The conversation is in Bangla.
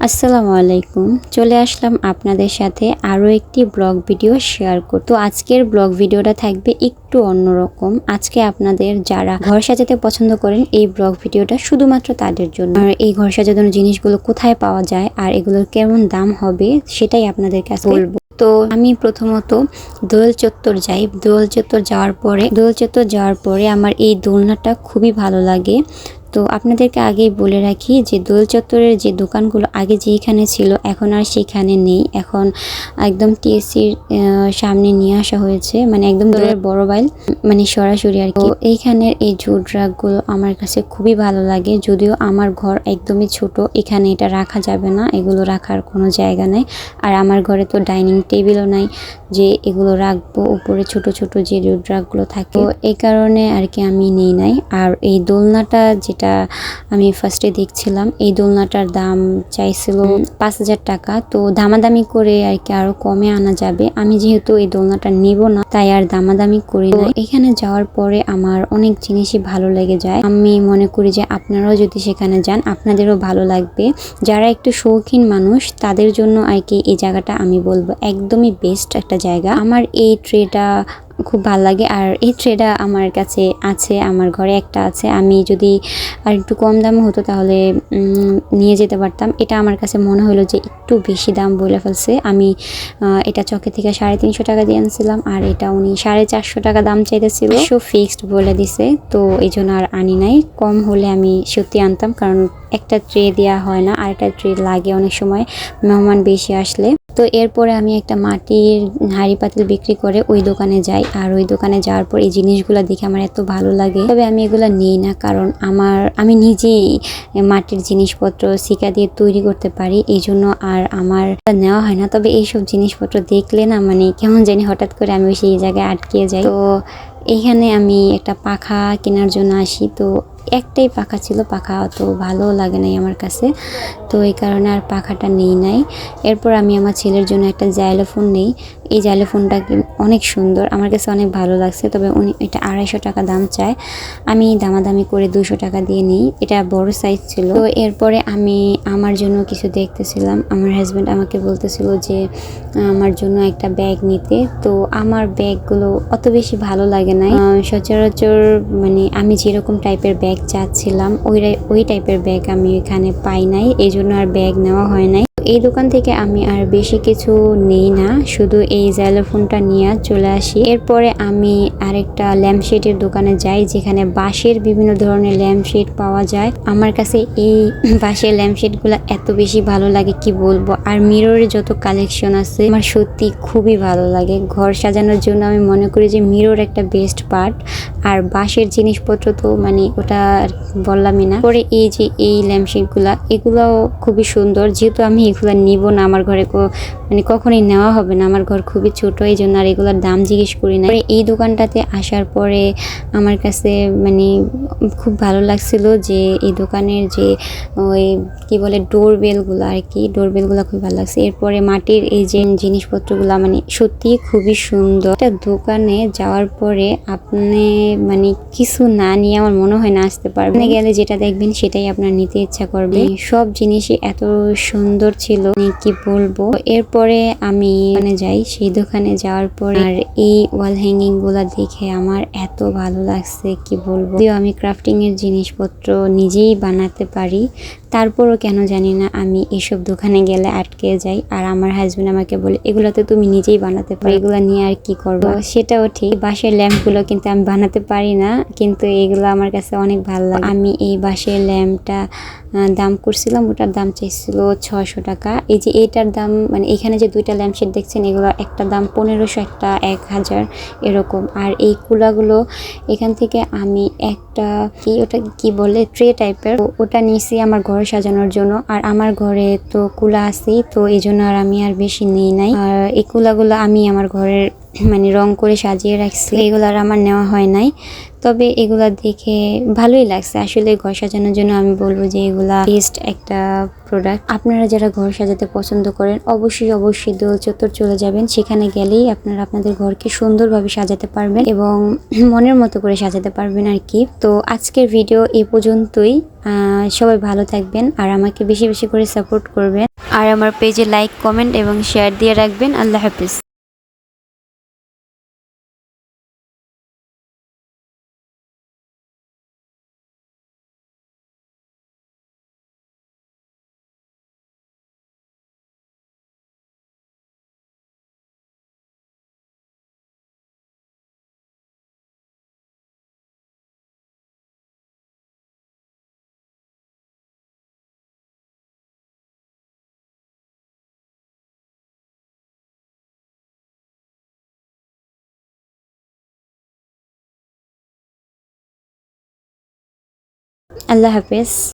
আসসালামু আলাইকুম। চলে আসলাম আপনাদের সাথে আরও একটি ব্লগ ভিডিও শেয়ার করতে তো আজকের ব্লগ ভিডিওটা থাকবে একটু অন্যরকম আজকে আপনাদের যারা ঘর সাজাতে পছন্দ করেন, এই ব্লগ ভিডিওটা শুধুমাত্র তাদের জন্য। আর এই ঘর সাজানোর জিনিসগুলো কোথায় পাওয়া যায় আর এগুলোর কেমন দাম হবে, সেটাই আপনাদের কাছে বলব। তো আমি প্রথমত দোল চত্বর যাই। দোল চত্বর যাওয়ার পরে দোল চত্বর যাওয়ার পরে আমার এই দোলনাটা খুবই ভালো লাগে। তো আপনাদেরকে আগেই বলে রাখি যে দোল চত্বরের যে দোকানগুলো আগে যেখানে ছিল এখন আর সেখানে নেই। এখন একদম টিএসসির সামনে নিয়ে আসা হয়েছে মানে একদম দোলের বড় বাইল মানে সরাসরি আর কি। তো এইখানের এই জুট রাগগুলো আমার কাছে খুবই ভালো লাগে যদিও আমার ঘর একদমই ছোট এখানে এটা রাখা যাবে না এগুলো রাখার কোনো জায়গা নেই। আর আমার ঘরে তো ডাইনিং টেবিলও নাই যে এগুলো রাখব উপরে ছোট ছোট যে জুট রাগগুলো থাকে। এই কারণে আর কি আমি নেই নাই। আর এই দোলনাটা যেটা আমি ফার্স্টে দেখছিলাম এই দোলনাটার দাম চাইছিল পাঁচ হাজার টাকা। তো দামাদামি করে আর কি আরও কমে আনা যাবে। আমি যেহেতু এই দোলনাটা নিব না তাই আর দামাদামি করি না এখানে যাওয়ার পরে আমার অনেক জিনিসই ভালো লেগে যায়। আমি মনে করি যে আপনারাও যদি সেখানে যান আপনাদেরও ভালো লাগবে। যারা একটু শৌখিন মানুষ তাদের জন্য আর কি এই জায়গাটা আমি বলব একদমই বেস্ট একটা জায়গা। আমার এই ট্রেটা খুব ভালো লাগে। আর এই ট্রেটা আমার কাছে আছে, আমার ঘরে একটা আছে। আমি যদি আর একটু কম দাম হতো তাহলে নিয়ে যেতে পারতাম। এটা আমার কাছে মনে হলো যে একটু বেশি দাম বলে ফেলছে। আমি এটা চকে থেকে সাড়ে তিনশো টাকা দিয়ে আনছিলাম। আর এটা উনি সাড়ে চারশো টাকা দাম চাইতেছিল। সো ফিক্সড বলে দিছে। তো এই জন্য আর আনি নাই। কম হলে আমি সত্যি আনতাম। কারণ একটা ট্রে দেওয়া হয় না। আর একটা ট্রে লাগে অনেক সময়। মেহমান বেশি আসলে। তো এরপরে আমি একটা মাটির হাঁড়ি পাতিল বিক্রি করে ওই দোকানে যাই। আর ওই দোকানে যাওয়ার পর এই জিনিসগুলো দেখে আমার এত ভালো লাগে। তবে আমি এগুলো নিই না, কারণ আমার, আমি নিজেই মাটির জিনিসপত্র শিকা দিয়ে তৈরি করতে পারি, এই জন্য আর আমার নেওয়া হয় না। তবে এইসব জিনিসপত্র দেখলে না মানে কেমন জানি হঠাৎ করে আমি সেই জায়গায় আটকে যাই। তো এইখানে আমি একটা পাখা কেনার জন্য আসি। তো একটাই পাখা ছিল, পাখা অত ভালো লাগে নাই আমার কাছে। তো এই কারণে আর পাখাটা নেই নাই। এরপর আমি আমার ছেলের জন্য একটা জাইলোফোন নেই। এই জাইলোফোনটা অনেক সুন্দর। আমার কাছে অনেক ভালো লাগছে তবে উনি এটা আড়াইশো টাকা দাম চায়। আমি দামাদামি করে দুশো টাকা দিয়ে নিই। এটা বড় সাইজ ছিল। তো এরপরে আমি আমার জন্য কিছু দেখতেছিলাম। আমার হাজব্যান্ড আমাকে বলতেছিল যে আমার জন্য একটা ব্যাগ নিতে। তো আমার ব্যাগগুলো অত বেশি ভালো লাগে আহ, সচরাচর মানে আমি যেরকম টাইপের ব্যাগ চাচ্ছিলাম ওই ওই টাইপের ব্যাগ আমি এখানে পাই নাই। এই জন্য আর ব্যাগ নেওয়া হয় নাই। এই দোকান থেকে আমি আর বেশি কিছু নেই না, শুধু এই জাইলোফোনটা নিয়ে চলে আসি। এরপরে আমি আরেকটা ল্যাম্পশেডের দোকানে যাই, যেখানে বাঁশের বিভিন্ন ধরনের ল্যাম্পশেড পাওয়া যায়। আমার কাছে এই বাঁশের ল্যাম্পশেডগুলো এত বেশি ভালো লাগে, কি বলব? আর মিররের যত কালেকশন আছে, আমার সত্যি খুবই ভালো লাগে। ঘর সাজানোর জন্য আমি মনে করি যে মিরর একটা বেস্ট পার্ট আর বাঁশের জিনিসপত্র তো মানে ওটা বললামই না। পরে এই যে এই ল্যাম্পশেডগুলা এগুলাও খুবই সুন্দর। যেহেতু আমি এগুলো নিব না, আমার ঘরে মানে কখনোই নেওয়া হবে না। আমার ঘর খুবই ছোট এই জন্য আর এগুলোর দাম জিজ্ঞেস করি না এই দোকানটাতে আসার পরে আমার কাছে মানে খুব ভালো লাগছিল যে এই দোকানের যে ওই কি বলে ডোর বেলগুলো আর কি ডোর বেলগুলো খুব ভালো লাগছে। এরপরে মাটির এই যে জিনিসপত্রগুলো মানে সত্যি খুবই সুন্দর। একটা দোকানে যাওয়ার পরে আপনি মানে কিছু না নিয়ে আমার মনে হয় না আসতে পারবেন। গেলে যেটা দেখবেন সেটাই আপনার নিতে ইচ্ছা করবে। সব জিনিসই এত সুন্দর ছিল মানে কি বলব? এরপরে আমি ওখানে যাই। সেই দোকানে যাওয়ার পরে আর এই ওয়াল হ্যাঙ্গিংগুলা দেখে আমার এত ভালো লাগছে, কি বলব? আমি ক্রাফটিং এর জিনিসপত্র নিজেই বানাতে পারি তারপরও কেন জানি না আমি এসব দোকানে গেলে আটকে যাই। আর আমার হাজব্যান্ড আমাকে বলে, এগুলো তো তুমি নিজেই বানাতে পারো। এগুলো নিয়ে আর কি করব? সেটাও ঠিক। বাঁশের ল্যাম্পগুলো কিন্তু আমি বানাতে পারি না, কিন্তু এগুলো আমার কাছে অনেক ভালো লাগে। আমি এই বাঁশের ল্যাম্পটা দাম করছিলাম, ওটার দাম চাইছিল ছশো টাকা। এই যে এইটার দাম মানে এখানে যে দুইটা ল্যাম্পশেড দেখছেন, এগুলো একটা দাম পনেরোশো, একটা এক হাজার, এরকম। আর এই কুলাগুলো, এখান থেকে আমি একটা কি, ওটা কি বলে, ট্রে টাইপের ওটা নিয়েছি আমার ঘর সাজানোর জন্য। আর আমার ঘরে তো কুলা আছেই, তো এই জন্য আর আমি আর বেশি নিই নাই। আর এই কুলাগুলো আমি আমার ঘরের মানে রং করে সাজিয়ে রাখছি। এগুলো আর আমার নেওয়া হয় নাই। তবে এগুলা দেখে ভালোই লাগছে। আসলে ঘর সাজানোর জন্য আমি বলব যে এগুলা বেস্ট একটা প্রোডাক্ট আপনারা যারা ঘর সাজাতে পছন্দ করেন, অবশ্যই অবশ্যই দোল চত্বর চলে যাবেন। সেখানে গেলেই আপনারা আপনাদের ঘরকে সুন্দরভাবে সাজাতে পারবেন এবং মনের মতো করে সাজাতে পারবেন আর কি। তো আজকের ভিডিও এ পর্যন্তই। সবাই ভালো থাকবেন আর আমাকে বেশি বেশি করে সাপোর্ট করবেন। আর আমার পেজে লাইক কমেন্ট এবং শেয়ার দিয়ে রাখবেন। আল্লাহ হাফিজ। আল্লাহ হাফেজ।